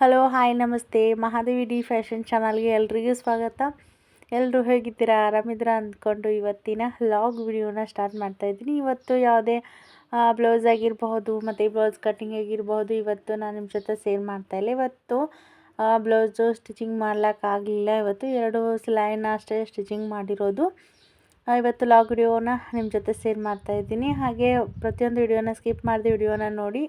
Hello hi ನಮಸ್ತೆ. Mahadevi D fashion ಚಾನಲ್ಗೆ ಎಲ್ರಿಗೂ ಸ್ವಾಗತ. ಎಲ್ಲರೂ ಹೇಗಿದ್ದೀರಾ? ಆರಾಮಿದ್ದೀರಾ ಅಂದ್ಕೊಂಡು ಇವತ್ತಿನ ಲಾಗ್ ವಿಡಿಯೋನ ಸ್ಟಾರ್ಟ್ ಮಾಡ್ತಾಯಿದ್ದೀನಿ ಇವತ್ತು ಯಾವುದೇ ಬ್ಲೌಸ್ ಆಗಿರಬಹುದು, ಮತ್ತು ಬ್ಲೌಸ್ ಕಟ್ಟಿಂಗ್ ಆಗಿರಬಹುದು, ಇವತ್ತು ನಾನು ನಿಮ್ಮ ಜೊತೆ ಸೇರ್ ಮಾಡ್ತಾಯಿಲ್ಲ ಇವತ್ತು ಬ್ಲೌಸು ಸ್ಟಿಚಿಂಗ್ ಮಾಡ್ಲಿಕ್ಕಾಗಲಿಲ್ಲ ಇವತ್ತು ಎರಡು ಸಿಲೈನ ಅಷ್ಟೇ ಸ್ಟಿಚಿಂಗ್ ಮಾಡಿರೋದು. ಇವತ್ತು ಲಾಗ್ ವಿಡಿಯೋನ ನಿಮ್ಮ ಜೊತೆ ಸೇರ್ ಮಾಡ್ತಾಯಿದ್ದೀನಿ ಹಾಗೆ ಪ್ರತಿಯೊಂದು ವಿಡಿಯೋನ ಸ್ಕಿಪ್ ಮಾಡಿದ ವಿಡಿಯೋನ ನೋಡಿ.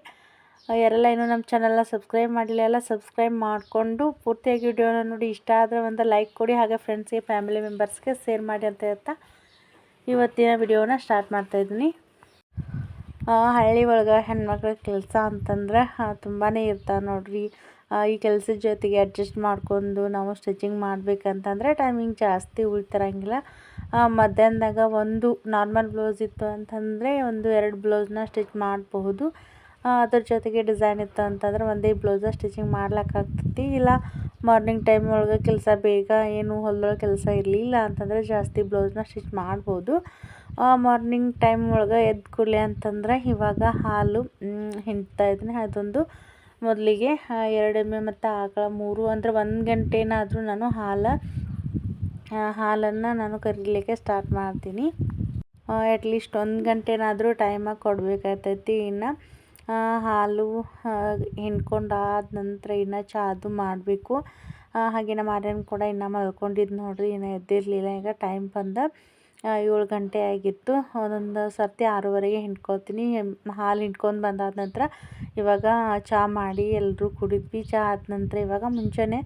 ಯಾರೆಲ್ಲ ಇನ್ನೂ ನಮ್ಮ ಚಾನಲ್ನ ಸಬ್ಸ್ಕ್ರೈಬ್ ಮಾಡಲಿಲ್ಲ ಸಬ್ಸ್ಕ್ರೈಬ್ ಮಾಡಿಕೊಂಡು ಪೂರ್ತಿಯಾಗಿ ವಿಡಿಯೋನ ನೋಡಿ. ಇಷ್ಟ ಆದರೆ ಒಂದು ಲೈಕ್ ಕೊಡಿ, ಹಾಗೆ ಫ್ರೆಂಡ್ಸ್ಗೆ ಫ್ಯಾಮಿಲಿ ಮೆಂಬರ್ಸ್ಗೆ ಶೇರ್ ಮಾಡಿ ಅಂತ ಹೇಳ್ತಾ ಇವತ್ತಿನ ವಿಡಿಯೋನ ಸ್ಟಾರ್ಟ್ ಮಾಡ್ತಾಯಿದ್ದೀನಿ ಹಳ್ಳಿ ಒಳಗೆ ಹೆಣ್ಮಕ್ಳ ಕೆಲಸ ಅಂತಂದ್ರೆ ತುಂಬಾ ಇರ್ತಾವೆ ನೋಡ್ರಿ. ಈ ಕೆಲಸದ ಜೊತೆಗೆ ಅಡ್ಜಸ್ಟ್ ಮಾಡ್ಕೊಂಡು ನಾವು ಸ್ಟಿಚಿಂಗ್ ಮಾಡಬೇಕಂತಂದರೆ ಟೈಮಿಂಗ್ ಜಾಸ್ತಿ ಉಳಿತಿರಂಗಿಲ್ಲ. ಮಧ್ಯಾಹ್ನದಾಗ ಒಂದು ನಾರ್ಮಲ್ ಬ್ಲೌಸ್ ಇತ್ತು ಅಂತಂದರೆ ಒಂದು ಎರಡು ಬ್ಲೌಸ್ನ ಸ್ಟಿಚ್ ಮಾಡಬಹುದು. ಅದ್ರ ಜೊತೆಗೆ ಡಿಸೈನ್ ಇತ್ತು ಅಂತಂದ್ರೆ ಒಂದೇ ಬ್ಲೌಸ ಸ್ಟಿಚಿಂಗ್ ಮಾಡ್ಲಿಕ್ಕಾಗ್ತೈತಿ ಇಲ್ಲ ಮಾರ್ನಿಂಗ್ ಟೈಮ್ ಒಳಗೆ ಕೆಲಸ ಬೇಗ ಏನು ಹೊಲ್ದೊಳಗೆ ಕೆಲಸ ಇರಲಿಲ್ಲ ಅಂತಂದರೆ ಜಾಸ್ತಿ ಬ್ಲೌಸ್ನ ಸ್ಟಿಚ್ ಮಾಡ್ಬೋದು. ಮಾರ್ನಿಂಗ್ ಟೈಮ್ ಒಳಗೆ ಎದ್ದು ಕೂಡಲೇ ಅಂತಂದ್ರೆ ಇವಾಗ ಹಾಲು ಹಿಂಡ್ತಾ ಇದ್ದೀನಿ. ಅದೊಂದು ಮೊದಲಿಗೆ ಎರಡೆಮ್ಮೆ ಮತ್ತು ಆಕಳ ಮೂರು, ಅಂದರೆ ಒಂದು ಗಂಟೆನಾದರೂ ನಾನು ಹಾಲು ಹಾಲನ್ನು ನಾನು ಕರೀಲಿಕ್ಕೆ ಸ್ಟಾರ್ಟ್ ಮಾಡ್ತೀನಿ. ಅಟ್ಲೀಸ್ಟ್ ಒಂದು ಗಂಟೆನಾದರೂ ಟೈಮಾಗಿ ಕೊಡಬೇಕಾಗ್ತೈತಿ ಇನ್ನು. ಹಾಲು ಹಿಂಡ್ಕೊಂಡು ಆದ ನಂತರ ಇನ್ನು ಚಾದು ಮಾಡಬೇಕು. ಹಾಗೆ ನಮ್ಮ ಆರ್ಯನ್ ಕೂಡ ಇನ್ನು ಮಲ್ಕೊಂಡಿದ್ದು ನೋಡಿರಿ, ಇನ್ನು ಎದ್ದಿರಲಿಲ್ಲ. ಈಗ ಟೈಮ್ ಬಂದ ಏಳು ಗಂಟೆ ಆಗಿತ್ತು. ಒಂದೊಂದು ಸರ್ತಿ ಆರೂವರೆಗೆ ಹಿಂಡ್ಕೊತೀನಿ. ಹಾಲು ಹಿಂಡ್ಕೊಂಡು ಬಂದಾದ ನಂತರ ಇವಾಗ ಚಹಾ ಮಾಡಿ ಎಲ್ಲರೂ ಕುಡಿದ್ವಿ. ಚಹಾ ಆದ ನಂತರ ಇವಾಗ ಮುಂಚೆನೇ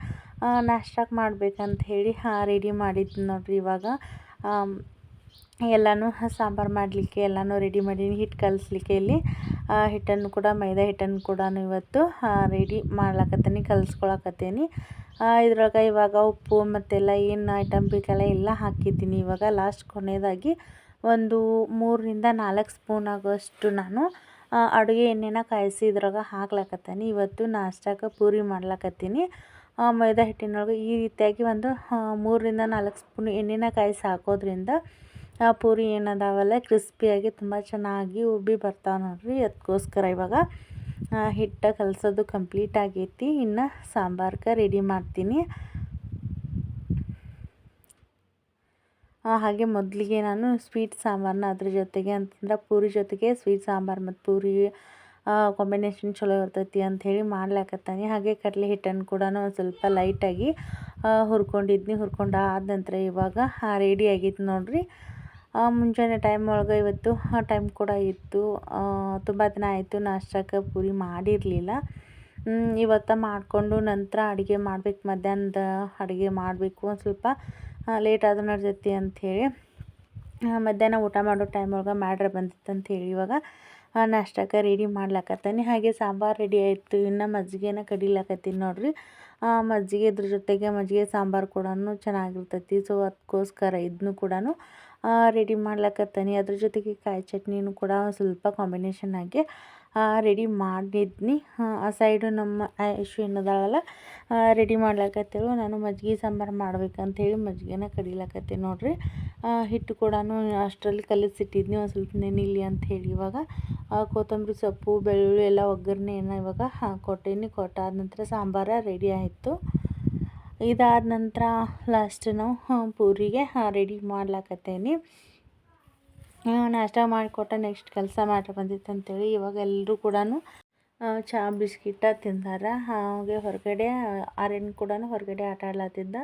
ನಾಷ್ಟಕ್ಕೆ ಮಾಡ್ಬೇಕಂತ ಹೇಳಿ ರೆಡಿ ಮಾಡಿದ್ದು ನೋಡಿರಿ ಇವಾಗ. ಎಲ್ಲನೂ ಸಾಂಬಾರು ಮಾಡಲಿಕ್ಕೆ, ಎಲ್ಲನೂ ರೆಡಿ ಮಾಡೀನಿ ಹಿಟ್ಟು ಕಲಿಸ್ಲಿಕ್ಕೆ ಇಲ್ಲಿ. ಹಿಟ್ಟನ್ನು ಕೂಡ, ಮೈದಾ ಹಿಟ್ಟನ್ನು ಕೂಡ ಇವತ್ತು ರೆಡಿ ಮಾಡ್ಲಾಕತ್ತೀನಿ, ಕಲಿಸ್ಕೊಳಕತ್ತೀನಿ. ಇದ್ರೊಳಗೆ ಇವಾಗ ಉಪ್ಪು ಮತ್ತೆಲ್ಲ ಏನು ಐಟಮ್ ಬೇಕಲ್ಲ ಎಲ್ಲ ಹಾಕಿದ್ದೀನಿ. ಇವಾಗ ಲಾಸ್ಟ್ ಕೊನೆಯದಾಗಿ ಒಂದು ಮೂರರಿಂದ ನಾಲ್ಕು ಸ್ಪೂನ್ ಆಗೋಷ್ಟು ನಾನು ಅಡುಗೆ ಎಣ್ಣೆನ ಕಾಯಿಸಿ ಇದ್ರಾಗ ಹಾಕ್ಲಾಕತ್ತೀನಿ. ಇವತ್ತು ನಾಷ್ಟಕ್ಕೆ ಪೂರಿ ಮಾಡ್ಲಾಕತ್ತೀನಿ. ಮೈದಾ ಹಿಟ್ಟಿನೊಳಗೆ ಈ ರೀತಿಯಾಗಿ ಒಂದು ಮೂರರಿಂದ ನಾಲ್ಕು ಸ್ಪೂನ್ ಎಣ್ಣೆನ ಕಾಯಿಸಿ ಹಾಕೋದ್ರಿಂದ ಆ ಪೂರಿ ಏನದಾವಲ್ಲ, ಕ್ರಿಸ್ಪಿಯಾಗಿ ತುಂಬ ಚೆನ್ನಾಗಿ ಉಬ್ಬಿ ಬರ್ತಾವೆ ನೋಡ್ರಿ. ಅದಕ್ಕೋಸ್ಕರ ಇವಾಗ ಹಿಟ್ಟು ಕಲಸೋದು ಕಂಪ್ಲೀಟ್ ಆಗೈತಿ. ಇನ್ನು ಸಾಂಬಾರ್ಗೆ ರೆಡಿ ಮಾಡ್ತೀನಿ. ಹಾಗೆ ಮೊದಲಿಗೆ ನಾನು ಸ್ವೀಟ್ ಸಾಂಬಾರನ್ನ ಅದ್ರ ಜೊತೆಗೆ ಅಂತಂದ್ರೆ ಪೂರಿ ಜೊತೆಗೆ ಸ್ವೀಟ್ ಸಾಂಬಾರು ಮತ್ತು ಪೂರಿ ಕಾಂಬಿನೇಷನ್ ಚಲೋ ಇರ್ತೈತಿ ಅಂಥೇಳಿ ಮಾಡ್ಲಾಕತ್ತಾನೆ. ಹಾಗೆ ಕಡಲೆ ಹಿಟ್ಟನ್ನು ಕೂಡ ಒಂದು ಸ್ವಲ್ಪ ಲೈಟಾಗಿ ಹುರ್ಕೊಂಡಿದ್ನಿ. ಹುರ್ಕೊಂಡು ಆದ ನಂತರ ಇವಾಗ ರೆಡಿ ಆಗೈತೆ ನೋಡ್ರಿ. ಮುಂಜಾನೆ ಟೈಮ್ ಒಳಗೆ ಇವತ್ತು ಟೈಮ್ ಕೂಡ ಇತ್ತು. ತುಂಬ ದಿನ ಆಯಿತು, ನಾಷ್ಟಕ್ಕೆ ಪೂರಿ ಮಾಡಿರಲಿಲ್ಲ. ಇವತ್ತು ಮಾಡಿಕೊಂಡು ನಂತರ ಅಡುಗೆ ಮಾಡ್ಬೇಕು, ಮಧ್ಯಾಹ್ನದ ಅಡುಗೆ ಮಾಡಬೇಕು ಒಂದು ಸ್ವಲ್ಪ. ಲೇಟ್ ಆದ್ರೂ ನಡ್ದೈತಿ ಅಂಥೇಳಿ ಮಧ್ಯಾಹ್ನ ಊಟ ಮಾಡೋ ಟೈಮ್ ಒಳಗೆ ಮಾಡ್ರೆ ಬಂದಿತ್ತು ಅಂಥೇಳಿ ಇವಾಗ. ನಾಷ್ಟಕ್ಕೆ ರೆಡಿ ಮಾಡ್ಲಾಕತ್ತೀನಿ. ಹಾಗೆ ಸಾಂಬಾರು ರೆಡಿ ಆಯಿತು. ಇನ್ನು ಮಜ್ಜಿಗೆನ ಕಡಿಲಾಕತ್ತೀನಿ ನೋಡ್ರಿ. ಮಜ್ಜಿಗೆ ಇದ್ರ ಜೊತೆಗೆ ಮಜ್ಜಿಗೆ ಸಾಂಬಾರು ಕೂಡ ಚೆನ್ನಾಗಿರ್ತೈತಿ. ಸೊ ಅದಕ್ಕೋಸ್ಕರ ಇದನ್ನು ಕೂಡ ರೆಡಿ ಮಾಡ್ಲಕತ್ತೀನಿ. ಅದ್ರ ಜೊತೆಗೆ ಕಾಯಿ ಚಟ್ನಿನೂ ಕೂಡ ಸ್ವಲ್ಪ ಕಾಂಬಿನೇಷನ್ ಆಗಿ ರೆಡಿ ಮಾಡಿದ್ನಿ. ಆ ಸೈಡು ನಮ್ಮ ಐಶು ಏನದಾಳಲ್ಲ ರೆಡಿ ಮಾಡ್ಲಕತ್ತೇಳು. ನಾನು ಮಜ್ಜಿಗೆ ಸಾಂಬಾರು ಮಾಡ್ಬೇಕಂತೇಳಿ ಮಜ್ಜಿಗೆನ ಕಡಿಲಕತ್ತೀನಿ ನೋಡ್ರಿ. ಹಿಟ್ಟು ಕೂಡ ಅಷ್ಟರಲ್ಲಿ ಕಲಿಸಿಟ್ಟಿದ್ನಿ, ಒಂದು ಸ್ವಲ್ಪ ನೆನಿಲಿ ಅಂತ ಹೇಳಿ ಇವಾಗ ಕೊತ್ತಂಬರಿ ಸೊಪ್ಪು, ಬೆಳ್ಳುಳ್ಳಿ ಎಲ್ಲ ಒಗ್ಗರಣೆಯನ್ನು ಇವಾಗ ಕೊಟ್ಟೀನಿ ಕೊಟ್ಟಾದ ನಂತರ ಸಾಂಬಾರು ರೆಡಿ ಆಯಿತು. ಇದಾದ ನಂತರ ಲಾಸ್ಟ್ ನಾವು ಪೂರಿಗೆ ರೆಡಿ ಮಾಡ್ಲಾಕತ್ತೇನಿ. ನಾಷ್ಟ ಮಾಡಿಕೊಟ್ಟ ನೆಕ್ಸ್ಟ್ ಕೆಲಸ ಮಾಡಿ ಬಂದಿತ್ತು ಅಂತೇಳಿ ಇವಾಗ ಎಲ್ಲರೂ ಕೂಡ ಚಹಾ ಬಿಸ್ಕಿಟ ತಿಂದಾರ. ಹಾಗೆ ಹೊರಗಡೆ ಆರ್ಯನ್ ಕೂಡ ಹೊರಗಡೆ ಆಟ ಆಡ್ಲತ್ತಿದ್ದ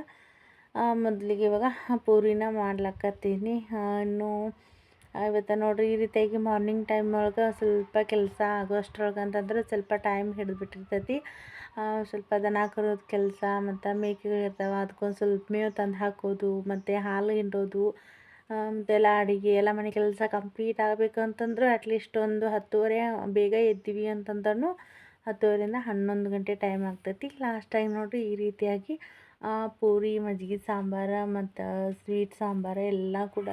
ಮೊದಲಿಗೆ ಇವಾಗ ಪೂರಿನ ಮಾಡ್ಲಕತ್ತೀನಿ. ಇನ್ನು ಇವತ್ತು ನೋಡ್ರಿ ಈ ರೀತಿಯಾಗಿ ಮಾರ್ನಿಂಗ್ ಟೈಮ್ ಒಳಗೆ ಸ್ವಲ್ಪ ಕೆಲಸ ಆಗೋಷ್ಟ್ರೊಳಗೆ ಅಂತಂದ್ರೆ ಸ್ವಲ್ಪ ಟೈಮ್ ಹಿಡಿದ್ಬಿಟ್ಟಿರ್ತೈತಿ ಸ್ವಲ್ಪ ದನ ಕರೋದು ಕೆಲಸ, ಮತ್ತು ಮೇಕೆಗಳು ಇರ್ತಾವೆ ಅದಕ್ಕೊಂದು ಸ್ವಲ್ಪ ಮೇವು ತಂದು ಹಾಕೋದು, ಮತ್ತು ಹಾಲು ಹಿಂಡೋದು ಮತ್ತೆಲ್ಲ ಅಡುಗೆ, ಎಲ್ಲ ಮನೆ ಕೆಲಸ ಕಂಪ್ಲೀಟ್ ಆಗಬೇಕು ಅಂತಂದ್ರೆ ಅಟ್ಲೀಸ್ಟ್ ಒಂದು ಹತ್ತುವರೆ ಬೇಗ ಎದ್ದೀವಿ ಅಂತಂದ್ರೂ ಹತ್ತುವರೆಯಿಂದ ಹನ್ನೊಂದು ಗಂಟೆ ಟೈಮ್ ಆಗ್ತೈತಿ. ಲಾಸ್ಟ್ ಟೈಮ್ ನೋಡಿರಿ ಈ ರೀತಿಯಾಗಿ ಪೂರಿ, ಮಜ್ಜಿಗೆ, ಸಾಂಬಾರು, ಮತ್ತು ಸ್ವೀಟ್ ಸಾಂಬಾರು ಎಲ್ಲ ಕೂಡ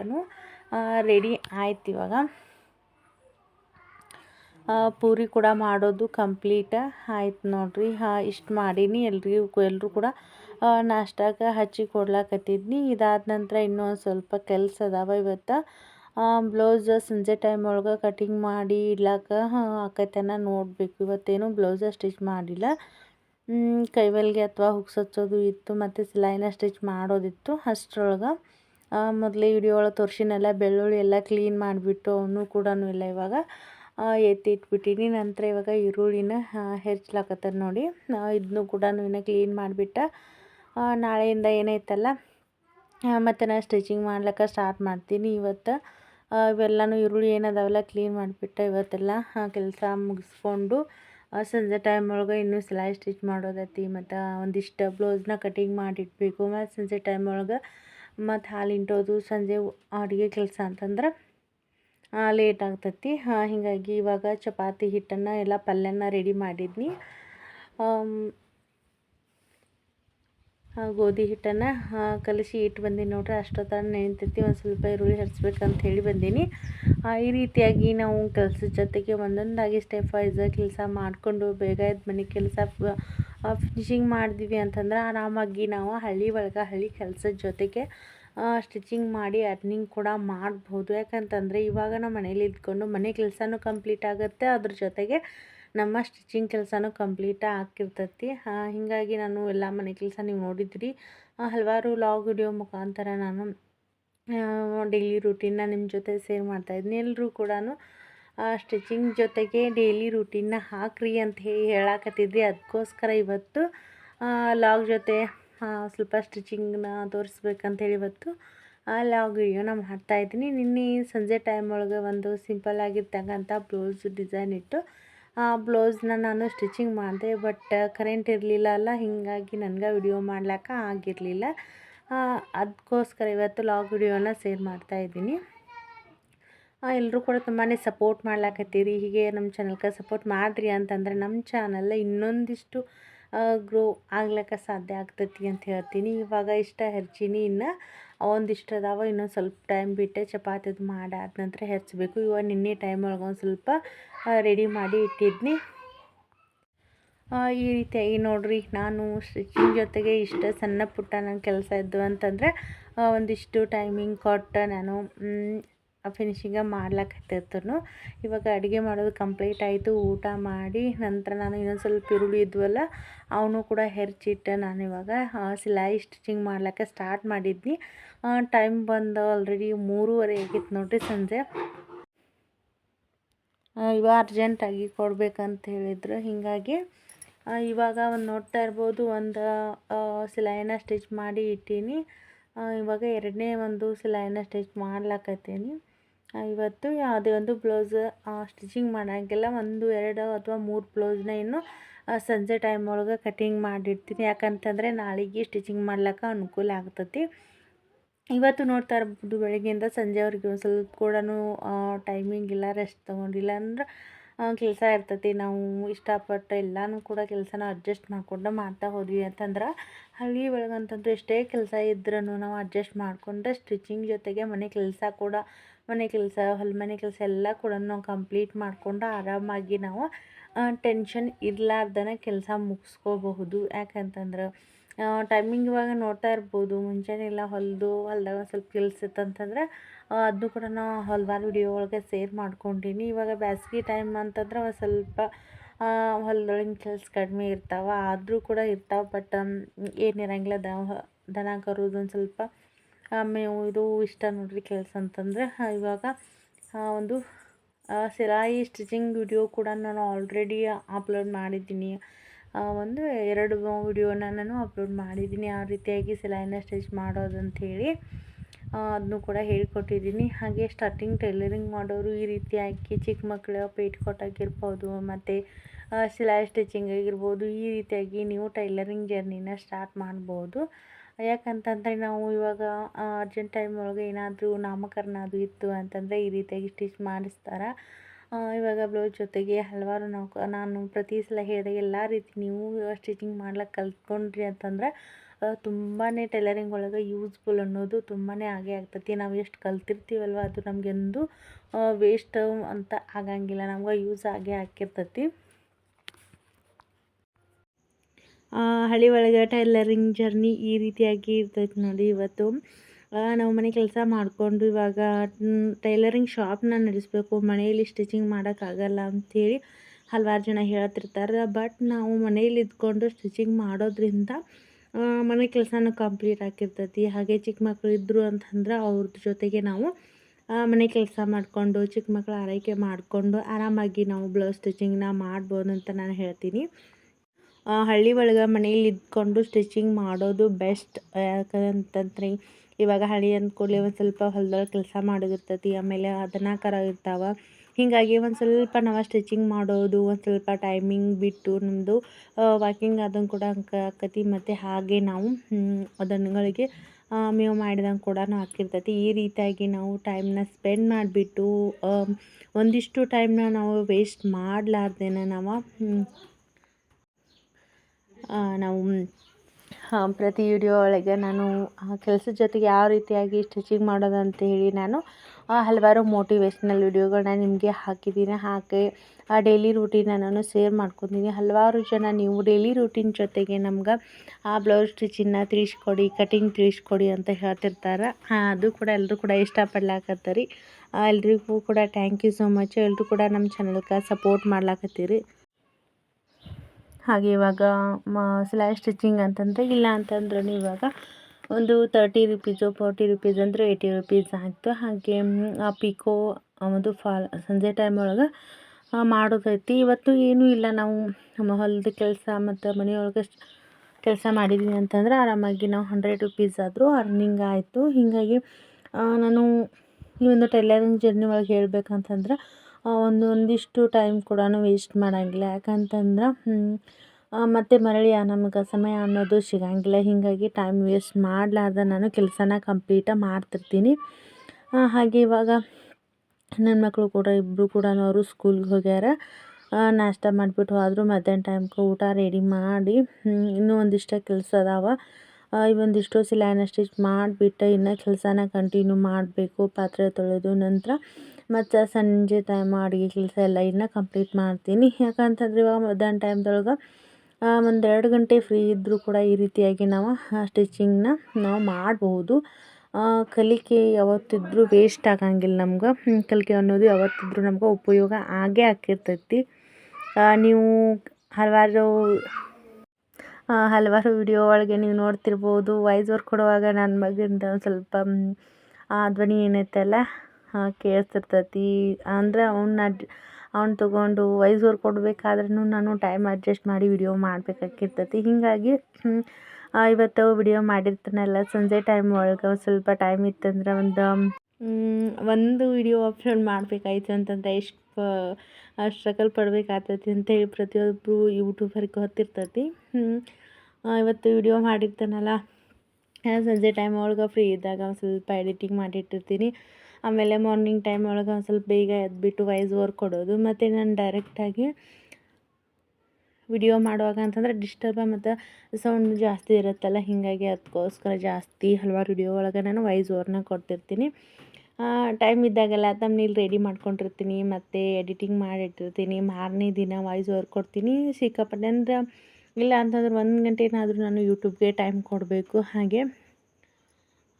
ರೆಡಿ ಆಯ್ತು ಇವಾಗ. ಪೂರಿ ಕೂಡ ಮಾಡೋದು ಕಂಪ್ಲೀಟ್ ಆಯ್ತು ನೋಡ್ರಿ. ಇಷ್ಟು ಮಾಡೀನಿ. ಎಲ್ರಿಗೂ ಎಲ್ಲರೂ ಕೂಡ ನಾಷ್ಟಾಗ ಹಚ್ಚಿ ಕೊಡ್ಲಾಕತ್ತಿದ್ನಿ. ಇದಾದ ನಂತರ ಇನ್ನೂ ಒಂದು ಸ್ವಲ್ಪ ಕೆಲಸ ಅದಾವ ಇವತ್ತು. ಬ್ಲೌಸ್ ಸಂಜೆ ಟೈಮ್ ಒಳಗೆ ಕಟಿಂಗ್ ಮಾಡಿ ಇಡ್ಲಾಕ ಆಕೈತನ ನೋಡಬೇಕು. ಇವತ್ತೇನು ಬ್ಲೌಸ ಸ್ಟಿಚ್ ಮಾಡಿಲ್ಲ. ಕೈವಲ್ಗೆ ಅಥವಾ ಹುಕ್ಸ್ ಹಚ್ಚೋದು ಇತ್ತು, ಮತ್ತು ಸಿಲೈನ ಸ್ಟಿಚ್ ಮಾಡೋದಿತ್ತು ಅಷ್ಟ್ರೊಳಗೆ. ಮೊದಲೇ ವಿಡಿಯೋ ಒಳಗೆ ತೋರಿಸಿನಲ್ಲ, ಬೆಳ್ಳುಳ್ಳಿ ಎಲ್ಲ ಕ್ಲೀನ್ ಮಾಡಿಬಿಟ್ಟು ಅವನು ಕೂಡ ಇಲ್ಲ ಇವಾಗ ಎತ್ತಿಟ್ಬಿಟ್ಟಿನಿ. ನಂತರ ಇವಾಗ ಈರುಳ್ಳಿನ ಹೆರ್ಚ್ಲಾಕತ್ತದ ನೋಡಿ. ಇದನ್ನು ಕೂಡ ಇನ್ನು ಕ್ಲೀನ್ ಮಾಡಿಬಿಟ್ಟ ನಾಳೆಯಿಂದ ಏನೈತಲ್ಲ ಮತ್ತು ನಾನು ಸ್ಟಿಚಿಂಗ್ ಮಾಡ್ಲಿಕ್ಕೆ ಸ್ಟಾರ್ಟ್ ಮಾಡ್ತೀನಿ. ಇವತ್ತು ಇವೆಲ್ಲನೂ ಈರುಳ್ಳಿ ಏನದಾವೆಲ್ಲ ಕ್ಲೀನ್ ಮಾಡಿಬಿಟ್ಟು ಇವತ್ತೆಲ್ಲ ಕೆಲಸ ಮುಗಿಸ್ಕೊಂಡು ಸಂಜೆ ಟೈಮ್ ಒಳಗೆ ಇನ್ನೂ ಸಿಲಾಯಿ ಸ್ಟಿಚ್ ಮಾಡೋದೈತಿ. ಮತ್ತು ಒಂದಿಷ್ಟು ಬ್ಲೌಸ್ನ ಕಟಿಂಗ್ ಮಾಡಿಡಬೇಕು ಮತ್ತು ಸಂಜೆ ಟೈಮ್ ಒಳಗೆ ಮತ್ತು ಹಾಲು ಹಿಂಡೋದು ಸಂಜೆ ಅಡುಗೆ ಕೆಲಸ ಅಂತಂದ್ರೆ ಲೇಟ್ ಆಗ್ತೈತಿ. ಹೀಗಾಗಿ ಇವಾಗ ಚಪಾತಿ ಹಿಟ್ಟನ್ನು ಎಲ್ಲ ಪಲ್ಯನ ರೆಡಿ ಮಾಡಿದ್ನಿ. ಗೋಧಿ ಹಿಟ್ಟನ್ನು ಕಲಸಿ ಇಟ್ಟು ಬಂದೀನಿ ನೋಡ್ರಿ. ಅಷ್ಟೊತ್ತರ ನೆನಿತೈತಿ ಒಂದು ಸ್ವಲ್ಪ ಈರುಳ್ಳಿ ಹರಿಸ್ಬೇಕಂತ ಹೇಳಿ ಬಂದೀನಿ ಈ ರೀತಿಯಾಗಿ ನಾವು ಕೆಲಸದ ಜೊತೆಗೆ ಒಂದೊಂದಾಗಿ ಸ್ಟೆಪ್ ವೈಸ್ ಕೆಲಸ ಮಾಡಿಕೊಂಡು ಬೇಗ ಎದ್ದು ಮನೆ ಕೆಲಸ ಫಿನಿಶಿಂಗ್ ಮಾಡಿದ್ವಿ ಅಂತಂದ್ರೆ ಆರಾಮಾಗಿ ನಾವು ಹಳ್ಳಿ ಒಳಗೆ, ಹಳ್ಳಿ ಕೆಲಸದ ಜೊತೆಗೆ ಸ್ಟಿಚಿಂಗ್ ಮಾಡಿ ಅರ್ನಿಂಗ್ ಕೂಡ ಮಾಡ್ಬೋದು. ಯಾಕಂತಂದರೆ ಇವಾಗ ನಾವು ಮನೇಲಿ ಇದ್ಕೊಂಡು ಮನೆ ಕೆಲಸನೂ ಕಂಪ್ಲೀಟ್ ಆಗುತ್ತೆ, ಅದ್ರ ಜೊತೆಗೆ ನಮ್ಮ ಸ್ಟಿಚಿಂಗ್ ಕೆಲಸನೂ ಕಂಪ್ಲೀಟ್ ಆಗ್ತಿರ್ತೈತಿ ಹೀಗಾಗಿ ನಾನು ಎಲ್ಲ ಮನೆ ಕೆಲಸ ನೀವು ನೋಡಿದ್ರಿ. ಹಲವಾರು ಲಾಗ್ ವಿಡಿಯೋ ಮುಖಾಂತರ ನಾನು ಡೈಲಿ ರೂಟೀನ್ನ ನಿಮ್ಮ ಜೊತೆ ಶೇರ್ ಮಾಡ್ತಾಯಿದ್ದೀನಿ ಎಲ್ಲರೂ ಕೂಡ ಸ್ಟಿಚಿಂಗ್ ಜೊತೆಗೆ ಡೈಲಿ ರೂಟೀನ್ನ ಹಾಕ್ರಿ ಅಂತ ಹೇಳಿ ಹೇಳಾಕತ್ತಿದ್ರಿ ಅದಕ್ಕೋಸ್ಕರ ಇವತ್ತು ಲಾಗ್ ಜೊತೆ ಸ್ವಲ್ಪ ಸ್ಟಿಚಿಂಗ್ನ ತೋರಿಸ್ಬೇಕಂತೇಳಿ ಇವತ್ತು, ಆ, ಲಾಗ್ ವಿಡಿಯೋನ ಮಾಡ್ತಾಯಿದ್ದೀನಿ ನಿನ್ನೆ ಸಂಜೆ ಟೈಮ್ ಒಳಗೆ ಒಂದು ಸಿಂಪಲ್ ಆಗಿರ್ತಕ್ಕಂಥ ಬ್ಲೌಸ್ ಡಿಸೈನ್ ಇಟ್ಟು, ಆ, ಬ್ಲೌಸ್ನ ನಾನು ಸ್ಟಿಚಿಂಗ್ ಮಾಡಿದೆ. ಬಟ್ ಕರೆಂಟ್ ಇರಲಿಲ್ಲ ಅಲ್ಲ, ಹೀಗಾಗಿ ನನಗೆ ವಿಡಿಯೋ ಮಾಡ್ಲಿಕ್ಕೆ ಆಗಿರಲಿಲ್ಲ. ಅದಕ್ಕೋಸ್ಕರ ಇವತ್ತು ಲಾಗ್ ವಿಡಿಯೋನ ಸೇರ್ ಮಾಡ್ತಾಯಿದ್ದೀನಿ ಎಲ್ಲರೂ ಕೂಡ ತುಂಬಾ ಸಪೋರ್ಟ್ ಮಾಡ್ಲಾಕತ್ತೀರಿ. ಹೀಗೆ ನಮ್ಮ ಚಾನಲ್ಗೆ ಸಪೋರ್ಟ್ ಮಾಡಿರಿ ಅಂತಂದರೆ ನಮ್ಮ ಚಾನಲ್ ಇನ್ನೊಂದಿಷ್ಟು ಗ್ರೋ ಆಗ್ಲಿಕ್ಕೆ ಸಾಧ್ಯ ಆಗ್ತೈತಿ ಅಂತ ಹೇಳ್ತೀನಿ. ಇವಾಗ ಇಷ್ಟ ಹೆರ್ಚೀನಿ. ಇನ್ನು ಒಂದಿಷ್ಟು ಅದಾವ. ಇನ್ನೊಂದು ಸ್ವಲ್ಪ ಟೈಮ್ ಬಿಟ್ಟೆ ಚಪಾತಿದು ಮಾಡಾದ ನಂತರ ಹೆರ್ಚಬೇಕು. ಇವಾಗ ನಿನ್ನೆ ಟೈಮ್ ಒಳಗೆ ಒಂದು ಸ್ವಲ್ಪ ರೆಡಿ ಮಾಡಿ ಇಟ್ಟಿದ್ನಿ. ಈ ರೀತಿಯಾಗಿ ನೋಡಿರಿ, ನಾನು ಸ್ಟಿಚಿಂಗ್ ಜೊತೆಗೆ ಇಷ್ಟ ಸಣ್ಣ ಪುಟ್ಟ ನನ್ನ ಕೆಲಸ ಇದ್ದು ಅಂತಂದರೆ ಒಂದಿಷ್ಟು ಟೈಮಿಂಗ್ ಕೊಟ್ಟು ನಾನು ಫಿನಿಶಿಂಗ ಮಾಡ್ಲಕತ್ತಿರ್ತನು ಇವಾಗ ಅಡುಗೆ ಮಾಡೋದು ಕಂಪ್ಲೀಟ್ ಆಯಿತು, ಊಟ ಮಾಡಿ, ನಂತರ ನಾನು ಇನ್ನೊಂದು ಸ್ವಲ್ಪ ಈರುಳ್ಳಿ ಇದ್ವಲ್ಲ, ಅವನು ಕೂಡ ಹೆರ್ಚಿಟ್ಟೆ ನಾನು ಇವಾಗ ಸಿಲಾಯಿ ಸ್ಟಿಚಿಂಗ್ ಮಾಡ್ಲಿಕ್ಕೆ ಸ್ಟಾರ್ಟ್ ಮಾಡಿದ್ನಿ. ಟೈಮ್ ಬಂದು ಆಲ್ರೆಡಿ ಮೂರುವರೆ ಆಗಿತ್ತು ನೋಡಿರಿ ಸಂಜೆ. ಇವಾಗ ಅರ್ಜೆಂಟಾಗಿ ಕೊಡ್ಬೇಕಂತ ಹೇಳಿದ್ರು. ಹೀಗಾಗಿ ಇವಾಗ ಒಂದು ನೋಡ್ತಾ ಇರ್ಬೋದು, ಒಂದು ಸಿಲಾಯಿನ ಸ್ಟಿಚ್ ಮಾಡಿ ಇಟ್ಟೀನಿ. ಇವಾಗ ಎರಡನೇ ಒಂದು ಸಿಲಾಯಿನ ಸ್ಟಿಚ್ ಮಾಡ್ಲಾಕತ್ತೀನಿ. ಇವತ್ತು ಯಾವುದೇ ಒಂದು ಬ್ಲೌಸ್ ಸ್ಟಿಚಿಂಗ್ ಮಾಡೋಂಗಿಲ್ಲ. ಒಂದು, ಎರಡು ಅಥವಾ ಮೂರು ಬ್ಲೌಸ್ನ ಇನ್ನು ಸಂಜೆ ಟೈಮ್ ಒಳಗೆ ಕಟಿಂಗ್ ಮಾಡಿರ್ತೀನಿ ಯಾಕಂತಂದರೆ ನಾಳೆಗೆ ಸ್ಟಿಚಿಂಗ್ ಮಾಡ್ಲಿಕ್ಕೆ ಅನುಕೂಲ ಆಗ್ತತಿ. ಇವತ್ತು ನೋಡ್ತಾ ಇರ್ಬೋದು, ಬೆಳಗ್ಗೆಯಿಂದ ಸಂಜೆವರೆಗೆ ಒಂದು ಸ್ವಲ್ಪ ಕೂಡ ಟೈಮಿಂಗ್ ಇಲ್ಲ ರೆಸ್ಟ್ ತೊಗೊಂಡಿಲ್ಲ ಅಂದ್ರೆ ಕೆಲಸ ಇರ್ತೈತಿ. ನಾವು ಇಷ್ಟಪಟ್ಟು ಎಲ್ಲನೂ ಕೂಡ ಕೆಲಸನ ಅಡ್ಜಸ್ಟ್ ಮಾಡಿಕೊಂಡು ಮಾಡ್ತಾ ಹೋದ್ವಿ ಅಂತಂದ್ರೆ, ಹಳ್ಳಿ ಒಳಗಂತಂದ್ರೆ ಎಷ್ಟೇ ಕೆಲಸ ಇದ್ರೂ ನಾವು ಅಡ್ಜಸ್ಟ್ ಮಾಡಿಕೊಂಡ್ರೆ ಸ್ಟಿಚಿಂಗ್ ಜೊತೆಗೆ ಮನೆ ಕೆಲಸ ಕೂಡ ಮನೆ ಕೆಲಸ, ಹೊಲ ಮನೆ ಕೆಲಸ ಎಲ್ಲ ಕೂಡ ನಾವು ಕಂಪ್ಲೀಟ್ ಮಾಡಿಕೊಂಡು ಆರಾಮಾಗಿ ನಾವು ಟೆನ್ಷನ್ ಇರಲಾರ್ದನೆ ಕೆಲಸ ಮುಗಿಸ್ಕೋಬಹುದು. ಯಾಕಂತಂದ್ರೆ ಟೈಮಿಂಗ್ ಇವಾಗ ನೋಡ್ತಾ ಇರ್ಬೋದು. ಮುಂಚೆನೇ ಎಲ್ಲ ಹೊಲ್ದು, ಹೊಲ್ದಾಗ ಸ್ವಲ್ಪ ಕೆಲಸ ಇತ್ತಂತಂದ್ರೆ ಅದನ್ನು ಕೂಡ ನಾವು ಹಲವಾರು ವಿಡಿಯೋ ಒಳಗೆ ಸೇರ್ ಮಾಡ್ಕೊಂಡೀನಿ. ಇವಾಗ ಬ್ಯಾಸಗಿ ಟೈಮ್ ಅಂತಂದ್ರೆ ಸ್ವಲ್ಪ ಹೊಲದೊಳಗಿನ ಕೆಲಸ ಕಡಿಮೆ ಇರ್ತಾವೆ. ಆದರೂ ಕೂಡ ಇರ್ತಾವೆ. ಬಟ್ ಏನಿರಂಗಿಲ್ಲ ದನ ಕರುದು ಒಂದು ಸ್ವಲ್ಪ ಮೇವು ಇದು ಇಷ್ಟ ನೋಡಿರಿ ಕೆಲಸ ಅಂತಂದರೆ. ಇವಾಗ ಒಂದು ಸಿಲಾಯಿ ಸ್ಟಿಚಿಂಗ್ ವಿಡಿಯೋ ಕೂಡ ನಾನು ಆಲ್ರೆಡಿ ಅಪ್ಲೋಡ್ ಮಾಡಿದ್ದೀನಿ. ಒಂದು ಎರಡು ವಿಡಿಯೋನ ನಾನು ಅಪ್ಲೋಡ್ ಮಾಡಿದ್ದೀನಿ. ಆ ರೀತಿಯಾಗಿ ಸಿಲಾಯಿನ ಸ್ಟಿಚ್ ಮಾಡೋದು ಅಂಥೇಳಿ ಅದನ್ನು ಕೂಡ ಹೇಳಿಕೊಟ್ಟಿದ್ದೀನಿ. ಹಾಗೆ ಸ್ಟಾರ್ಟಿಂಗ್ ಟೈಲರಿಂಗ್ ಮಾಡೋರು ಈ ರೀತಿಯಾಗಿ ಚಿಕ್ಕ ಮಕ್ಕಳ ಪೇಟ್ ಆಗಿರ್ಬೋದು ಮತ್ತು ಸಿಲಾಯಿ ಸ್ಟಿಚಿಂಗ್ ಆಗಿರ್ಬೋದು, ಈ ರೀತಿಯಾಗಿ ನೀವು ಟೈಲರಿಂಗ್ ಜರ್ನಿನ ಸ್ಟಾರ್ಟ್ ಮಾಡ್ಬೋದು. ಯಾಕಂತಂದರೆ ನಾವು ಇವಾಗ ಅರ್ಜೆಂಟ್ ಟೈಮ್ ಒಳಗೆ ಏನಾದರೂ ನಾಮಕರಣ ಅದು ಇತ್ತು ಅಂತಂದರೆ ಈ ರೀತಿಯಾಗಿ ಸ್ಟಿಚ್ ಮಾಡಿಸ್ತಾರೆ. ಇವಾಗ ಬ್ಲೌಸ್ ಜೊತೆಗೆ ಹಲವಾರು ನಾವು ನಾನು ಪ್ರತಿ ಸಲ ಹೇಳಿದಾಗ ಎಲ್ಲ ರೀತಿ ನೀವು ಸ್ಟಿಚಿಂಗ್ ಮಾಡ್ಲಿಕ್ಕೆ ಕಲ್ತ್ಕೊಂಡ್ರಿ ಅಂತಂದ್ರೆ ತುಂಬಾ ಟೈಲರಿಂಗ್ ಒಳಗೆ ಯೂಸ್ಫುಲ್ ಅನ್ನೋದು ತುಂಬಾ ಆಗೇ ಆಗ್ತೈತಿ. ನಾವು ಎಷ್ಟು ಕಲ್ತಿರ್ತೀವಲ್ವ ಅದು ನಮಗೆಂದು ವೇಸ್ಟ್ ಅಂತ ಆಗಂಗಿಲ್ಲ, ನಮ್ಗೆ ಯೂಸ್ ಆಗೇ ಆಗಿರ್ತೈತಿ ಹಳ್ಳಿ ಒಳಗೆ ಟೈಲರಿಂಗ್ ಜರ್ನಿ ಈ ರೀತಿಯಾಗಿ ಇರ್ತೈತೆ ನೋಡಿ ಇವತ್ತು. ನಾವು ಮನೆ ಕೆಲಸ ಮಾಡಿಕೊಂಡು ಇವಾಗ ಟೈಲರಿಂಗ್ ಶಾಪ್ನ ನಡೆಸಬೇಕು, ಮನೆಯಲ್ಲಿ ಸ್ಟಿಚಿಂಗ್ ಮಾಡೋಕ್ಕಾಗಲ್ಲ ಅಂಥೇಳಿ ಹಲವಾರು ಜನ ಹೇಳ್ತಿರ್ತಾರೆ. ಬಟ್ ನಾವು ಮನೆಯಲ್ಲಿ ಇದ್ಕೊಂಡು ಸ್ಟಿಚಿಂಗ್ ಮಾಡೋದ್ರಿಂದ ಮನೆ ಕೆಲಸನೂ ಕಂಪ್ಲೀಟ್ ಆಗಿರ್ತೈತಿ. ಹಾಗೆ ಚಿಕ್ಕ ಮಕ್ಕಳು ಇದ್ದರು ಅಂತಂದ್ರೆ ಅವ್ರದ್ದು ಜೊತೆಗೆ ನಾವು ಮನೆ ಕೆಲಸ ಮಾಡಿಕೊಂಡು, ಚಿಕ್ಕ ಮಕ್ಕಳ ಆರೈಕೆ ಮಾಡಿಕೊಂಡು ಆರಾಮಾಗಿ ನಾವು ಬ್ಲೌಸ್ ಸ್ಟಿಚಿಂಗ್ನ ಮಾಡ್ಬೋದು ಅಂತ ನಾನು ಹೇಳ್ತೀನಿ. ಹಳ್ಳಿ ಒಳಗೆ ಮನೇಲಿ ಇದ್ಕೊಂಡು ಸ್ಟಿಚಿಂಗ್ ಮಾಡೋದು ಬೆಸ್ಟ್ ಯಾಕಂತಂದ್ರೆ ಇವಾಗ ಹಳ್ಳಿ ಅಂದ ಕೂಡಲೇ ಒಂದು ಸ್ವಲ್ಪ ಹೊಲ್ದೊಳಗೆ ಕೆಲಸ ಮಾಡೋದಿರ್ತೈತಿ, ಆಮೇಲೆ ಅದನ್ನು ಕರ ಇರ್ತಾವೆ. ಹೀಗಾಗಿ ಒಂದು ಸ್ವಲ್ಪ ನಾವು ಸ್ಟಿಚಿಂಗ್ ಮಾಡೋದು, ಒಂದು ಸ್ವಲ್ಪ ಟೈಮಿಂಗ್ ಬಿಟ್ಟು ನಮ್ಮದು ವಾಕಿಂಗ್ ಅದನ್ನು ಕೂಡ ಆಕತಿ. ಮತ್ತು ಹಾಗೆ ನಾವು ಅದನ್ನುಗಳಿಗೆ ಮೇವು ಮಾಡಿದಂಗೆ ಕೂಡ ಹಾಕಿರ್ತೈತಿ. ಈ ರೀತಿಯಾಗಿ ನಾವು ಟೈಮ್ನ ಸ್ಪೆಂಡ್ ಮಾಡಿಬಿಟ್ಟು ಒಂದಿಷ್ಟು ಟೈಮ್ನ ನಾವು ವೇಸ್ಟ್ ಮಾಡಲಾರ್ದೇನೆ ನಾವು ನಾವು ಪ್ರತಿ ವಿಡಿಯೋ ಒಳಗೆ ನಾನು ಕೆಲಸದ ಜೊತೆಗೆ ಯಾವ ರೀತಿಯಾಗಿ ಸ್ಟಿಚಿಂಗ್ ಮಾಡೋದು ಅಂತ ಹೇಳಿ ನಾನು ಹಲವಾರು ಮೋಟಿವೇಶ್ನಲ್ ವಿಡಿಯೋಗಳನ್ನ ನಿಮಗೆ ಹಾಕಿದ್ದೀನಿ ಹಾಗೆ, ಆ ಡೈಲಿ ರೂಟೀನ ನಾನು ಶೇರ್ ಮಾಡ್ಕೊತೀನಿ ಹಲವಾರು ಜನ ನೀವು ಡೈಲಿ ರೂಟೀನ್ ಜೊತೆಗೆ ನಮ್ಗೆ, ಆ ಬ್ಲೌಸ್ ಸ್ಟಿಚಿನ್ನ ತಿಳಿಸ್ಕೊಡಿ ಕಟಿಂಗ್ ತಿಳಿಸ್ಕೊಡಿ ಅಂತ ಹೇಳ್ತಿರ್ತಾರೆ. ಅದು ಕೂಡ ಎಲ್ಲರೂ ಕೂಡ ಇಷ್ಟಪಡ್ಲಾಕತ್ತೀರಿ. ಎಲ್ರಿಗೂ ಕೂಡ ಥ್ಯಾಂಕ್ ಯು ಸೊ ಮಚ್ ಎಲ್ಲರೂ ಕೂಡ ನಮ್ಮ ಚಾನಲ್ಗೆ ಸಪೋರ್ಟ್ ಮಾಡ್ಲಾಕತ್ತೀರಿ. ಹಾಗೆ ಇವಾಗ, ಮ ಸ್ಲ್ಯಾಶ್ ಸ್ಟಿಚಿಂಗ್ ಅಂತಂದರೆ ಇಲ್ಲ ಅಂತಂದ್ರೂ ಇವಾಗ ಒಂದು ತರ್ಟಿ ರುಪೀಸು ಫೋರ್ಟಿ ರುಪೀಸ್ ಅಂದರೆ ಏಯ್ಟಿ ರುಪೀಸ್ ಆಯಿತು ಹಾಗೆ ಆ ಪಿಕೋ ಒಂದು ಫಾಲ್ ಸಂಜೆ ಟೈಮ್ ಒಳಗೆ ಮಾಡೋದೈತಿ. ಇವತ್ತು ಏನೂ ಇಲ್ಲ. ನಾವು ನಮ್ಮ ಹೊಲದ ಕೆಲಸ ಮತ್ತು ಮನೆಯೊಳಗೆ ಕೆಲಸ ಮಾಡಿದ್ದೀನಿ ಅಂತಂದ್ರೆ ಆರಾಮಾಗಿ ನಾವು ಹಂಡ್ರೆಡ್ ರುಪೀಸ್ ಆದರೂ ಅರ್ನಿಂಗ್ ಆಯಿತು. ಹೀಗಾಗಿ ನಾನು ಈ ಒಂದು ಟೈಲರಿಂಗ್ ಜರ್ನಿ ಒಳಗೆ ಹೇಳ್ಬೇಕಂತಂದ್ರೆ ಆ, ಒಂದು ಒಂದಿಷ್ಟು ಟೈಮ್ ಕೂಡ ವೇಸ್ಟ್ ಮಾಡೋಂಗಿಲ್ಲ. ಯಾಕಂತಂದ್ರೆ ಮತ್ತು ಮರಳಿ ನಮ್ಗೆ ಸಮಯ ಅನ್ನೋದು ಸಿಗೋಂಗಿಲ್ಲ. ಹೀಗಾಗಿ ಟೈಮ್ ವೇಸ್ಟ್ ಮಾಡಲಾರ್ದ ನಾನು ಕೆಲಸನ ಕಂಪ್ಲೀಟ ಮಾಡ್ತಿರ್ತೀನಿ. ಹಾಗೆ ಇವಾಗ ನನ್ನ ಮಕ್ಕಳು ಕೂಡ ಇಬ್ಬರು ಕೂಡ ಅವರು ಸ್ಕೂಲ್ಗೆ ಹೋಗ್ಯಾರ. ನಾಷ್ಟ ಮಾಡಿಬಿಟ್ಟು ಹೋದರೂ ಮಧ್ಯಾಹ್ನ ಟೈಮ್ಗೆ ಊಟ ರೆಡಿ ಮಾಡಿ ಇನ್ನೂ ಒಂದಿಷ್ಟು ಕೆಲಸ ಅದಾವ. ಇವೊಂದಿಷ್ಟು ಸಿಲೈನ ಸ್ಟಿಚ್ ಮಾಡಿಬಿಟ್ಟು ಇನ್ನು ಕೆಲಸನ ಕಂಟಿನ್ಯೂ ಮಾಡಬೇಕು ಪಾತ್ರೆ ತೊಳೆದು ನಂತರ. ಮತ್ತು ಸಂಜೆ ಟೈಮ್ ಅಡುಗೆ ಕೆಲಸ ಎಲ್ಲ ಇನ್ನು ಕಂಪ್ಲೀಟ್ ಮಾಡ್ತೀನಿ. ಯಾಕಂತಂದ್ರೆ ಇವಾಗ ಮಧ್ಯಾಹ್ನ ಟೈಮ್ದೊಳಗೆ ಒಂದೆರಡು ಗಂಟೆ ಫ್ರೀ ಇದ್ದರೂ ಕೂಡ ಈ ರೀತಿಯಾಗಿ ನಾವು ಸ್ಟಿಚಿಂಗ್ನ ನಾವು ಮಾಡಬಹುದು. ಕಲಿಕೆ ಯಾವತ್ತಿದ್ರೂ ವೇಸ್ಟ್ ಆಗಂಗಿಲ್ಲ ನಮ್ಗೆ. ಕಲಿಕೆ ಅನ್ನೋದು ಯಾವತ್ತಿದ್ರೂ ನಮ್ಗೆ ಉಪಯೋಗ ಆಗೇ ಆಗಿರ್ತೈತಿ. ಆ, ನೀವು ಹಲವಾರು ಆ, ಹಲವಾರು ವಿಡಿಯೋ ಒಳಗೆ ನೀವು ನೋಡ್ತಿರ್ಬೋದು. ವಾಯ್ಸ್ ವರ್ಕ್ ಕೊಡುವಾಗ ನನ್ನ ಮಗಿಂದ ಒಂದು ಸ್ವಲ್ಪ ಆ ಧ್ವನಿ ಏನೈತಲ್ಲ ಆ, ಕೇಳಿಸ್ತಿರ್ತೈತಿ ಅಂದರೆ ಅವನ್ನ ಅವ್ನ ತೊಗೊಂಡು ವಾಯ್ಸ್ ಕೊಡಬೇಕಾದ್ರೂ ನಾನು ಟೈಮ್ ಅಡ್ಜಸ್ಟ್ ಮಾಡಿ ವಿಡಿಯೋ ಮಾಡಬೇಕಾಗಿರ್ತೈತಿ ಹೀಗಾಗಿ ಇವತ್ತು ವಿಡಿಯೋ ಮಾಡಿರ್ತೀನಲ್ಲ. ಸಂಜೆ ಟೈಮ್ ಒಳಗೆ ಸ್ವಲ್ಪ ಟೈಮ್ ಇತ್ತಂದ್ರೆ ಒಂದು ಒಂದು ವಿಡಿಯೋ ಅಪ್ಲೋಡ್ ಮಾಡಬೇಕಾಯ್ತು ಅಂತಂದ್ರೆ ಎಷ್ಟು ಸ್ಟ್ರಗಲ್ ಪಡ್ಬೇಕಾಗ್ತೈತಿ ಅಂತೇಳಿ ಪ್ರತಿಯೊಬ್ಬರು ಯೂಟ್ಯೂಬರ್ಗೆ ಗೊತ್ತಿರ್ತೈತಿ. ಇವತ್ತು ವಿಡಿಯೋ ಮಾಡಿರ್ತಾನಲ್ಲ. ಸಂಜೆ ಟೈಮ್ ಒಳಗೆ ಫ್ರೀ ಇದ್ದಾಗ ಸ್ವಲ್ಪ ಎಡಿಟಿಂಗ್ ಮಾಡಿಟ್ಟಿರ್ತೀನಿ. ಆಮೇಲೆ ಮಾರ್ನಿಂಗ್ ಟೈಮ್ ಒಳಗೆ ಒಂದು ಸ್ವಲ್ಪ ಬೇಗ ಎದ್ಬಿಟ್ಟು ವಾಯ್ಸ್ ಓವರ್ ಕೊಡೋದು, ಮತ್ತು ನಾನು ಡೈರೆಕ್ಟಾಗಿ ವಿಡಿಯೋ ಮಾಡುವಾಗ ಅಂತಂದ್ರೆ ಡಿಸ್ಟರ್ಬ ಮತ್ತು ಸೌಂಡ್ ಜಾಸ್ತಿ ಇರುತ್ತಲ್ಲ, ಹೀಗಾಗಿ ಅದಕ್ಕೋಸ್ಕರ ಜಾಸ್ತಿ ಹಲವಾರು ವಿಡಿಯೋ ಒಳಗೆ ನಾನು ವಾಯ್ಸ್ ಓವರ್ನ ಕೊಡ್ತಿರ್ತೀನಿ. ಟೈಮ್ ಇದ್ದಾಗೆಲ್ಲ ತಮ್ನೇಲ್ ರೆಡಿ ಮಾಡ್ಕೊಂಡಿರ್ತೀನಿ, ಮತ್ತು ಎಡಿಟಿಂಗ್ ಮಾಡಿಟ್ಟಿರ್ತೀನಿ, ಮಾರನೇ ದಿನ ವಾಯ್ಸ್ ಓವರ್ ಕೊಡ್ತೀನಿ, ಸಿಕ್ಕಾಪಟ್ಟೆ ಅಂದ್ರೆ ಇಲ್ಲ ಅಂತಂದ್ರೆ ಒಂದು ಗಂಟೆನಾದರೂ ನಾನು ಯೂಟ್ಯೂಬ್ಗೆ ಟೈಮ್ ಕೊಡಬೇಕು, ಹಾಗೆ.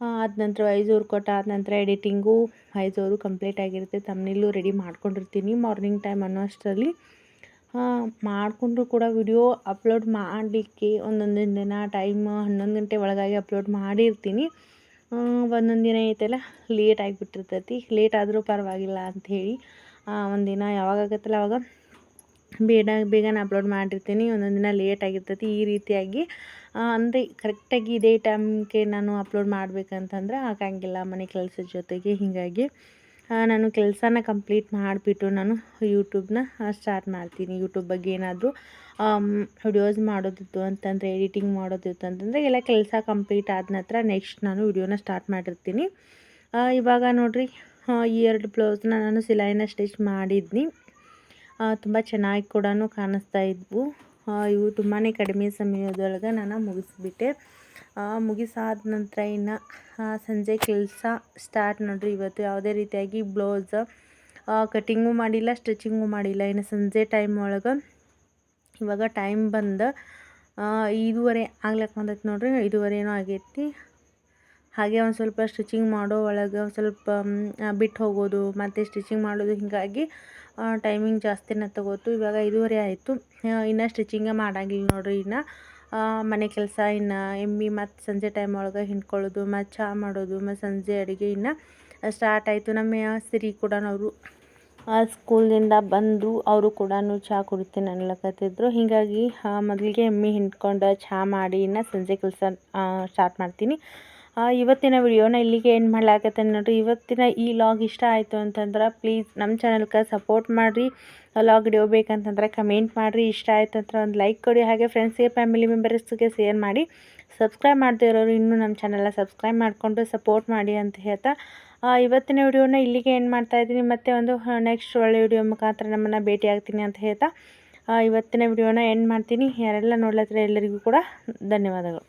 ಆದ ನಂತರ ಓವರ್ ಕೊಟ್ಟ ಆದ ನಂತರ ಎಡಿಟಿಂಗು ವಾಯ್ಸ್ ಕಂಪ್ಲೀಟ್ ಆಗಿರುತ್ತೆ. ತಮ್ಮನೇಲೂ ರೆಡಿ ಮಾಡ್ಕೊಂಡಿರ್ತೀನಿ ಮಾರ್ನಿಂಗ್ ಟೈಮ್ ಅನ್ನೋ ಅಷ್ಟರಲ್ಲಿ ಮಾಡಿಕೊಂಡ್ರು ಕೂಡ ವಿಡಿಯೋ ಅಪ್ಲೋಡ್ ಮಾಡಲಿಕ್ಕೆ ಒಂದೊಂದು ದಿನ ಟೈಮ್ ಹನ್ನೊಂದು ಗಂಟೆ ಒಳಗಾಗಿ ಅಪ್ಲೋಡ್ ಮಾಡಿರ್ತೀನಿ. ಒಂದೊಂದು ದಿನ ಐತಲ್ಲ, ಲೇಟ್ ಆಗಿಬಿಟ್ಟಿರ್ತೈತಿ. ಲೇಟ್ ಆದರೂ ಪರವಾಗಿಲ್ಲ ಅಂಥೇಳಿ ಒಂದಿನ ಯಾವಾಗ ಆಗತ್ತಲ್ಲ ಅವಾಗ ಬೇಡ, ಬೇಗನೆ ಅಪ್ಲೋಡ್ ಮಾಡಿರ್ತೀನಿ ಒಂದೊಂದು ದಿನ ಲೇಟ್ ಆಗಿರ್ತೈತಿ. ಈ ರೀತಿಯಾಗಿ ಅಂದರೆ ಕರೆಕ್ಟಾಗಿ ಇದೇ ಟೈಮ್ಗೆ ನಾನು ಅಪ್ಲೋಡ್ ಮಾಡಬೇಕಂತಂದ್ರೆ ಆಗಂಗಿಲ್ಲ ಮನೆ ಕೆಲಸದ ಜೊತೆಗೆ. ಹೀಗಾಗಿ ನಾನು ಕೆಲಸನ ಕಂಪ್ಲೀಟ್ ಮಾಡಿಬಿಟ್ಟು ನಾನು ಯೂಟ್ಯೂಬ್ನ ಸ್ಟಾರ್ಟ್ ಮಾಡ್ತೀನಿ. ಯೂಟ್ಯೂಬ್ ಬಗ್ಗೆ ಏನಾದರೂ ವಿಡಿಯೋಸ್ ಮಾಡೋದಿತ್ತು ಅಂತಂದರೆ ಎಡಿಟಿಂಗ್ ಮಾಡೋದಿತ್ತು ಅಂತಂದರೆ, ಎಲ್ಲ ಕೆಲಸ ಕಂಪ್ಲೀಟ್ ಆದ ನಂತರ ನೆಕ್ಸ್ಟ್ ನಾನು ವಿಡಿಯೋನ ಸ್ಟಾರ್ಟ್ ಮಾಡಿರ್ತೀನಿ. ಇವಾಗ ನೋಡಿರಿ ಈ ಎರಡು ಬ್ಲೌಸ್ನ ನಾನು ಸಿಲೈನ ಸ್ಟಿಚ್ ಮಾಡಿದ್ನಿ. ತುಂಬ ಚೆನ್ನಾಗಿ ಕೂಡ ಕಾಣಿಸ್ತಾ ಇದ್ವು. ಇವು ತುಂಬಾ ಕಡಿಮೆ ಸಮಯದೊಳಗೆ ನಾನು ಮುಗಿಸ್ಬಿಟ್ಟೆ. ಮುಗಿಸಾದ ನಂತರ ಇನ್ನು ಸಂಜೆ ಕೆಲಸ ಸ್ಟಾರ್ಟ್ ನೋಡ್ರಿ, ಇವತ್ತು ಯಾವುದೇ ರೀತಿಯಾಗಿ ಬ್ಲೌಸ್ ಕಟ್ಟಿಂಗು ಮಾಡಿಲ್ಲ ಸ್ಟಿಚಿಂಗು ಮಾಡಿಲ್ಲ. ಇನ್ನು ಸಂಜೆ ಟೈಮ್ ಒಳಗೆ ಇವಾಗ ಟೈಮ್ ಬಂದು ಇದುವರೆ ಆಗ್ಲಕ್ಕೆ ಬಂದೈತೆ ನೋಡ್ರಿ ಏನೋ ಆಗೈತಿ. ಹಾಗೆ ಒಂದು ಸ್ವಲ್ಪ ಸ್ಟಿಚಿಂಗ್ ಮಾಡೋ ಒಳಗೆ ಸ್ವಲ್ಪ ಬಿಟ್ಟು ಹೋಗೋದು, ಮತ್ತು ಸ್ಟಿಚಿಂಗ್ ಮಾಡೋದು, ಹೀಗಾಗಿ ಟೈಮಿಂಗ್ ಜಾಸ್ತಿನೇ ತಗೋತು. ಇವಾಗ ಐದೂವರೆ ಆಯಿತು. ಇನ್ನು ಸ್ಟಿಚಿಂಗೇ ಮಾಡಂಗಿಲ್ಲ ನೋಡಿರಿ ಇನ್ನು. ಮನೆ ಕೆಲಸ ಇನ್ನು ಎಮ್ಮಿ ಮತ್ತು ಸಂಜೆ ಟೈಮ್ ಒಳಗೆ ಹಿಂಡ್ಕೊಳ್ಳೋದು, ಮತ್ತು ಚಹಾ ಮಾಡೋದು, ಮತ್ತು ಸಂಜೆ ಅಡುಗೆ ಇನ್ನು ಸ್ಟಾರ್ಟ್ ಆಯಿತು. ನಮ್ಮ ಸಿರಿ ಕೂಡ ಅವರು ಸ್ಕೂಲಿಂದ ಬಂದು ಅವರು ಕೂಡ ಚಹಾ ಕುಡಿತೀನಿ ಅನ್ಲಕತ್ತಿದ್ರು. ಹೀಗಾಗಿ ಮೊದಲಿಗೆ ಎಮ್ಮಿ ಹಿಂಡ್ಕೊಂಡು ಚಹಾ ಮಾಡಿ ಇನ್ನು ಸಂಜೆ ಕೆಲಸ ಸ್ಟಾರ್ಟ್ ಮಾಡ್ತೀನಿ. ಇವತ್ತಿನ ವಿಡಿಯೋನ ಇಲ್ಲಿಗೆ ಏನು ಮಾಡ್ಲಾಕತ್ತೆ ನೋಡಿರಿ. ಇವತ್ತಿನ ಈ ಲಾಗ್ ಇಷ್ಟ ಆಯಿತು ಅಂತಂದ್ರೆ ಪ್ಲೀಸ್ ನಮ್ಮ ಚಾನಲ್ಗೆ ಸಪೋರ್ಟ್ ಮಾಡಿರಿ. ಲಾಗ್ ವಿಡಿಯೋ ಬೇಕಂತಂದ್ರೆ ಕಮೆಂಟ್ ಮಾಡಿರಿ. ಇಷ್ಟ ಆಯಿತು ಅಂತ ಒಂದು ಲೈಕ್ ಕೊಡಿ. ಹಾಗೆ ಫ್ರೆಂಡ್ಸ್ಗೆ ಫ್ಯಾಮಿಲಿ ಮೆಂಬರ್ಸ್ಗೆ ಶೇರ್ ಮಾಡಿ. ಸಬ್ಸ್ಕ್ರೈಬ್ ಮಾಡದೇ ಇರೋರು ಇನ್ನೂ ನಮ್ಮ ಚಾನಲ್ನ ಸಬ್ಸ್ಕ್ರೈಬ್ ಮಾಡಿಕೊಂಡು ಸಪೋರ್ಟ್ ಮಾಡಿ ಅಂತ ಹೇಳ್ತಾ. ಇವತ್ತಿನ ವಿಡಿಯೋನ ಇಲ್ಲಿಗೆ ಏನು ಮಾಡ್ತಾಯಿದ್ದೀನಿ ಮತ್ತು ಒಂದು ನೆಕ್ಸ್ಟ್ ಒಳ್ಳೆ ವಿಡಿಯೋ ಮುಖಾಂತರ ನಮ್ಮನ್ನು ಭೇಟಿ ಆಗ್ತೀನಿ ಅಂತ ಹೇಳ್ತಾ. ಇವತ್ತಿನ ವಿಡಿಯೋನ ಎಂಡ್ ಮಾಡ್ತೀನಿ. ಯಾರೆಲ್ಲ ನೋಡ್ಲತ್ತಿರ ಎಲ್ಲರಿಗೂ ಕೂಡ ಧನ್ಯವಾದಗಳು.